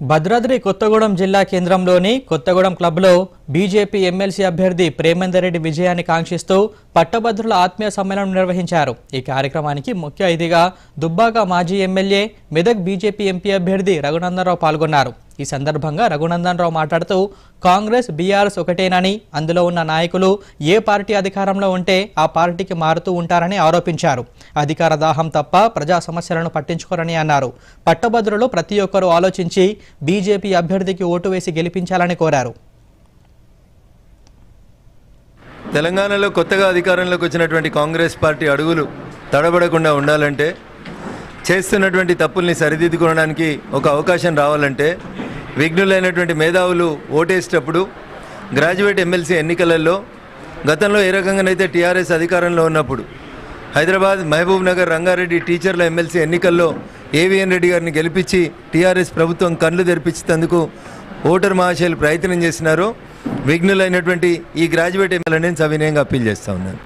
భద్రాద్రి కొత్తగూడెం జిల్లా కేంద్రంలోని కొత్తగూడెం క్లబ్లో బీజేపీ ఎమ్మెల్సీ అభ్యర్థి ప్రేమేందర్ రెడ్డి విజయాన్ని కాంక్షిస్తూ పట్టభద్రుల ఆత్మీయ సమ్మేళనం నిర్వహించారు. ఈ కార్యక్రమానికి ముఖ్య అతిథిగా దుబ్బాక మాజీ ఎమ్మెల్యే మెదక్ బీజేపీ ఎంపీ అభ్యర్థి రఘునందనరావు పాల్గొన్నారు. ఈ సందర్భంగా రఘునందన్ రావు మాట్లాడుతూ కాంగ్రెస్ బీఆర్ఎస్ ఒకటేనని అందులో ఉన్న నాయకులు ఏ పార్టీ అధికారంలో ఉంటే ఆ పార్టీకి మారుతూ ఉంటారని ఆరోపించారు. అధికార దాహం తప్ప ప్రజా సమస్యలను పట్టించుకోరని అన్నారు. పట్టభద్రులు ప్రతి ఒక్కరూ ఆలోచించి బీజేపీ అభ్యర్థికి ఓటు వేసి గెలిపించాలని కోరారు. తెలంగాణలో కొత్తగా అధికారంలోకి వచ్చినటువంటి కాంగ్రెస్ పార్టీ అడుగులు తడబడకుండా ఉండాలంటే చేస్తున్నటువంటి తప్పుల్ని సరిదిద్దుకోవడానికి ఒక అవకాశం రావాలంటే విఘ్నులైనటువంటి మేధావులు ఓటేసేటప్పుడు గ్రాడ్యుయేట్ ఎమ్మెల్సీ ఎన్నికలలో గతంలో ఏ రకంగానైతే టీఆర్ఎస్ అధికారంలో ఉన్నప్పుడు హైదరాబాద్ మహబూబ్ నగర్ రంగారెడ్డి టీచర్ల ఎమ్మెల్సీ ఎన్నికల్లో ఏవిఎన్ రెడ్డి గారిని గెలిపించి టీఆర్ఎస్ ప్రభుత్వం కళ్ళు తెరిపించేందుకు ఓటర్ మహాశయులు ప్రయత్నం చేసినారో. విఘ్నులైనటువంటి ఈ గ్రాడ్యుయేట్ ఎమ్మెల్యేని సవినయంగా అప్పీల్ చేస్తా ఉన్నాను.